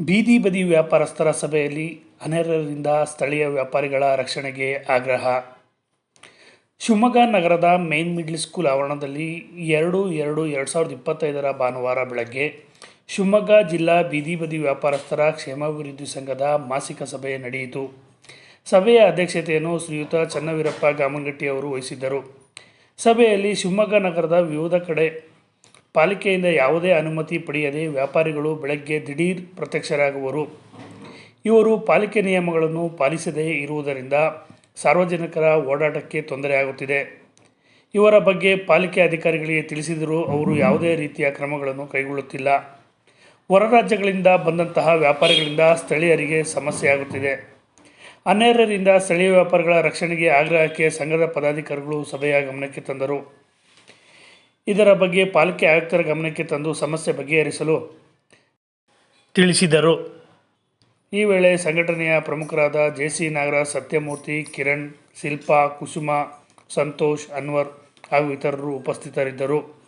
ಬೀದಿ ಬದಿ ವ್ಯಾಪಾರಸ್ಥರ ಸಭೆಯಲ್ಲಿ ಅನರ್ಹರಿಂದ ಸ್ಥಳೀಯ ವ್ಯಾಪಾರಿಗಳ ರಕ್ಷಣೆಗೆ ಆಗ್ರಹ. ಶಿವಮೊಗ್ಗ ನಗರದ ಮೇನ್ ಮಿಡ್ಲ್ ಸ್ಕೂಲ್ ಆವರಣದಲ್ಲಿ ಎರಡು ಎರಡು ಎರಡು ಸಾವಿರದ ಇಪ್ಪತ್ತೈದರ ಭಾನುವಾರ ಬೆಳಗ್ಗೆ ಶಿವಮೊಗ್ಗ ಜಿಲ್ಲಾ ಬೀದಿ ಬದಿ ವ್ಯಾಪಾರಸ್ಥರ ಕ್ಷೇಮಾಭಿವೃದ್ಧಿ ಸಂಘದ ಮಾಸಿಕ ಸಭೆ ನಡೆಯಿತು. ಸಭೆಯ ಅಧ್ಯಕ್ಷತೆಯನ್ನು ಶ್ರೀಯುತ ಚನ್ನವೀರಪ್ಪ ಗಾಮನಗಟ್ಟಿ ಅವರು ವಹಿಸಿದ್ದರು. ಸಭೆಯಲ್ಲಿ ಶಿವಮೊಗ್ಗ ನಗರದ ವಿವಿಧ ಕಡೆ ಪಾಲಿಕೆಯಿಂದ ಯಾವುದೇ ಅನುಮತಿ ಪಡೆಯದೆ ವ್ಯಾಪಾರಿಗಳು ಬೆಳಗ್ಗೆ ದಿಢೀರ್ ಪ್ರತ್ಯಕ್ಷರಾಗುವರು. ಇವರು ಪಾಲಿಕೆ ನಿಯಮಗಳನ್ನು ಪಾಲಿಸದೇ ಇರುವುದರಿಂದ ಸಾರ್ವಜನಿಕರ ಓಡಾಟಕ್ಕೆ ತೊಂದರೆಯಾಗುತ್ತಿದೆ ಇವರ ಬಗ್ಗೆ ಪಾಲಿಕೆ ಅಧಿಕಾರಿಗಳಿಗೆ ತಿಳಿಸಿದರೂ ಅವರು ಯಾವುದೇ ರೀತಿಯ ಕ್ರಮಗಳನ್ನು ಕೈಗೊಳ್ಳುತ್ತಿಲ್ಲ. ಹೊರ ರಾಜ್ಯಗಳಿಂದ ಬಂದಂತಹ ವ್ಯಾಪಾರಿಗಳಿಂದ ಸ್ಥಳೀಯರಿಗೆ ಸಮಸ್ಯೆಯಾಗುತ್ತಿದೆ ಅನರ್ಹರಿಂದ ಸ್ಥಳೀಯ ವ್ಯಾಪಾರಿಗಳ ರಕ್ಷಣೆಗೆ ಆಗ್ರಹಕ್ಕೆ ಸಂಘದ ಪದಾಧಿಕಾರಿಗಳು ಸಭೆಯ ಗಮನಕ್ಕೆ ತಂದರು. ಇದರ ಬಗ್ಗೆ ಪಾಲಿಕೆ ಆಯುಕ್ತರ ಗಮನಕ್ಕೆ ತಂದು ಸಮಸ್ಯೆ ಬಗೆಹರಿಸಲು ತಿಳಿಸಿದರು. ಈ ವೇಳೆ ಸಂಘಟನೆಯ ಪ್ರಮುಖರಾದ ಜೆ ಸಿ ನಾಗರಾಜ್, ಸತ್ಯಮೂರ್ತಿ, ಕಿರಣ್, ಶಿಲ್ಪಾ, ಕುಸುಮ, ಸಂತೋಷ್, ಅನ್ವರ್ ಹಾಗೂ ಇತರರು ಉಪಸ್ಥಿತರಿದ್ದರು.